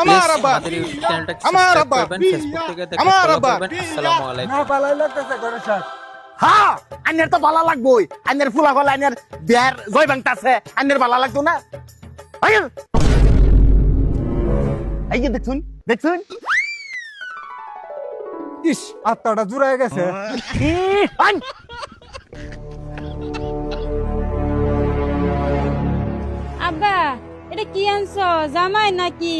আমার আব্বা আমার আব্বা আমার আব্বা আসসালামু আলাইকুম। না পালাই লাগতেছে ঘরে হ্যাঁ আইনের তো ভালো লাগবোই। আইনের ফুলা গলা আইনের বিয়ার জয় বাংতাছে আইনের ভালো লাগতো না। এই যে দেখুন দেখুন। ইস আত্মাটা জুড়াই গেছে। ই, আব্বা এটা কি আনছো জামাই নাকি?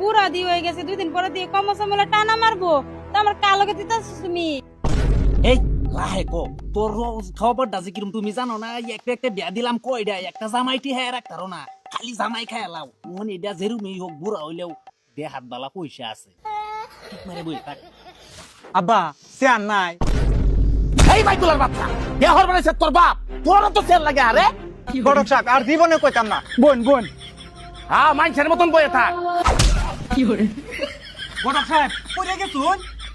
বুড়া দি হয়ে গেছে দুই দিন পরে দিয়ে কম সমলে টানা মারবো? তো আমার কালো কালকে দিতেছ তুমি। এই লাহে কো তোর খবরটা যে কিরম তুমি জানো না? একটা একটা বিয়া দিলাম কয়টা একটা জামাইটি হ্যাঁ রাখতারো না খালি জামাই খায় লাও। মনে এটা যেরুমই হোক বুড়া হইলেও দেহ হাত বালা পয়সা আছে। ঠিক মারে বই থাক। আব্বা চেয়ার নাই। এই বাইকুলার বাচ্চা বিয়া হওয়ার বানাইছে তোর বাপ। তোর তো তেল লাগে আরে। গরক শাক আর জীবনে কইতাম না। বোন বোন। হ্যাঁ মানুষের মতন বয়ে থাক। বড় সাহেব পড়ে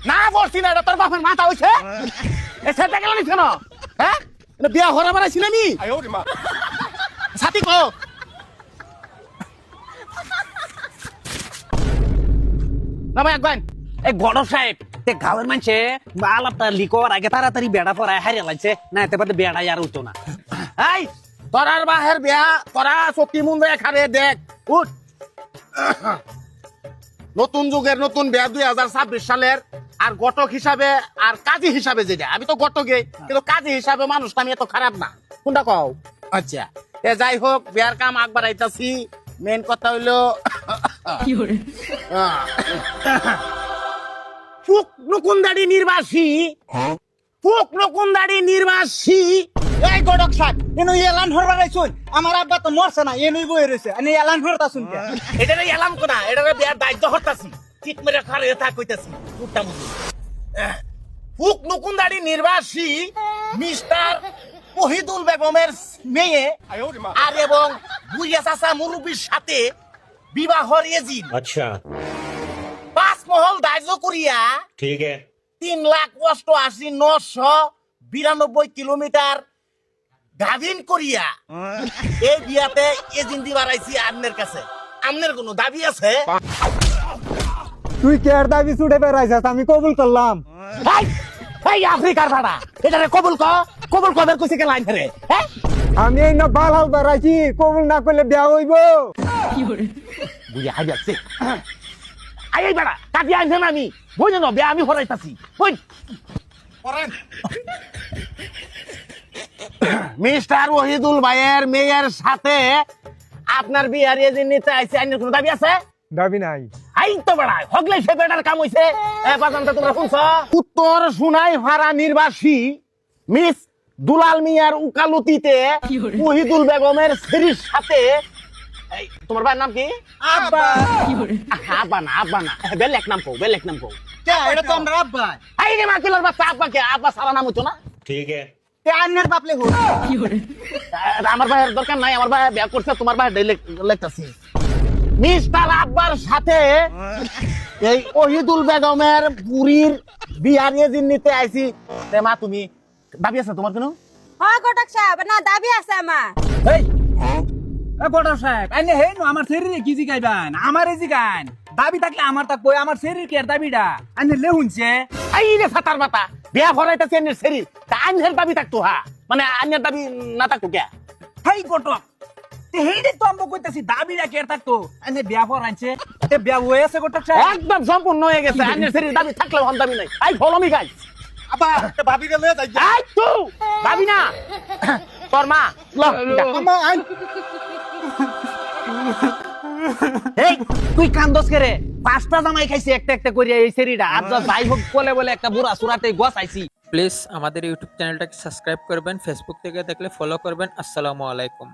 না বলছি না এটা তোর বাপের মাথা হইছে? এ সেটা গেল নি হ্যাঁ? বিয়া হরা মারা ছিল নি সাথী কো না ভাই একবার এ বড় সাহেব তে গাঁয়ের মানুষে লিকোর আগে তাড়াতাড়ি বেড়া পড়ায় হারিয়ে লাগছে না এতে পারে বেড়াই আর উঠতো না। এই তোরার বাহের বিয়া তোরা শক্তি মুন্দ্রে দেখ উঠ। নতুন যুগের নতুন বিয়া দুই হাজার ছাব্বিশ সালের আর গটক হিসাবে আর কাজী হিসাবে যেটা আমি তো গটকে কিন্তু কাজী হিসাবে মানুষ আমি এত খারাপ না। কোনটা কও? আচ্ছা। এ যাই হোক বিয়ার কাম আকবার আইতাছি। মেন কথা হইল ফুক নকুন্দাড়ি নির্বাসী ফুক নকুন্দাড়ি নির্বাসী আমার আব্বা তো আমি কোনা দায়িত্ব ঠিক নির্বাসী মিস্টার বেগমের মেয়ে আর এবং মুরুবির সাথে বিবাহর আচ্ছা। পাঁচ মহল দাহ্য করিয়া ঠিক। তিন লাখ অষ্টআশি নশো বিরানব্বই কিলোমিটার গাভিন করিয়া এই বিয়াতে এজিন দিবার আইছি আপনার কাছে। আপনার কোনো দাবি আছে? তুই কে আর দাবি ছুটে বেড়াইছিস? আমি কবুল করলাম। এই, আফ্রিকার ভাড়া এটারে কবুল ক কবুল কবের কইছে কে লাইন ফেরে হ্যাঁ? আমি এই না বাল হাল বেড়াইছি কবুল না করলে বিয়া হইব। বুঝে হাই যাচ্ছে। আই এই বেড়া কাটি আনছেন আমি। বুঝে না বিয়া আমি হরাইতাছি বুঝ মিস্টার ওহিদুল ভাইয়ের মেয়ের সাথে আপনার বিয়ার এজে নিতে আইছে আইনের কোনো দাবি আছে? দাবি নাই। আই তো বড়াই হগলে সে বেটার কাম হইছে। এ বাজানটা তোমরা শুনছ? উত্তর শুনাই ভাড়া নির্বাসী মিস দুলাল মিয়ার উকালতিতে ওহিদুল বেগমের স্ত্রীর সাথে তোমার ভাইয়ের নাম কি? আব্বা। কি বলে আব্বা না আব্বা না। বেলেক নাম কও বেলেক নাম কও। এটা তো আমরা আব্বা আই রে মাকিলার বাচ্চা আব্বা কে আব্বা সারা নাম হইতো না। ঠিক। আছে আন্নের বাপলে হো আহ, আমার ভাইয়ের দরকার নাই আমার ভাই বিয়া করছে তোমার ভাই লেখতাছি। মিস্টার আব্বার সাথে এই ওহিদুল বেগমের বুড়ির বিয়ার এজিন নিতে আইছি তে মা তুমি দাবি আছে তোমার কেন? হ কটক সাহেব। না দাবি আছে আমার। এই এ বড় সাহেব আইনে হে নো আমার শরীরে কি জিগাইবান? আমার জিগান দাবি থাকলে আমার তাক কই আমার শরীর কে দাবিটা? আইনে লে হুনছে এই রে ফাতার মাতা বিয়া ভরাইতেছি আন্যের শরীর। তা আন্যের দাবি থাকতো হা? মানে আন্যের দাবি না থাকতো কে? হাই গটক তে হেইডে তো আমবো কইতাছি দাবিটা কে থাকতো? আইনে বিয়া আনছে তে বিয়া হয়ে আছে গটক সাহেব একদম সম্পূর্ণ হয়ে গেছে আন্যের শরীর দাবি থাকলেও হন দাবি নাই। আই ফলো মি গাইস আব্বা ভাবি রে লয়ে যাই এই তু ভাবি না। তোর মা ল। আমা আই এই, তুই কান্দস কে রে পাঁচটা জামাই খাইছি, একটা একটা করিয়া এই সেরিটা আর যা ভাই হোক, বলে বলে একটা বুড়া সুরাতে গছাইছি। প্লিজ, আমাদের ইউটিউব চ্যানেলটাকে সাবস্ক্রাইব করবেন ফেসবুক থেকে দেখলে ফলো করবেন। আসসালামু আলাইকুম।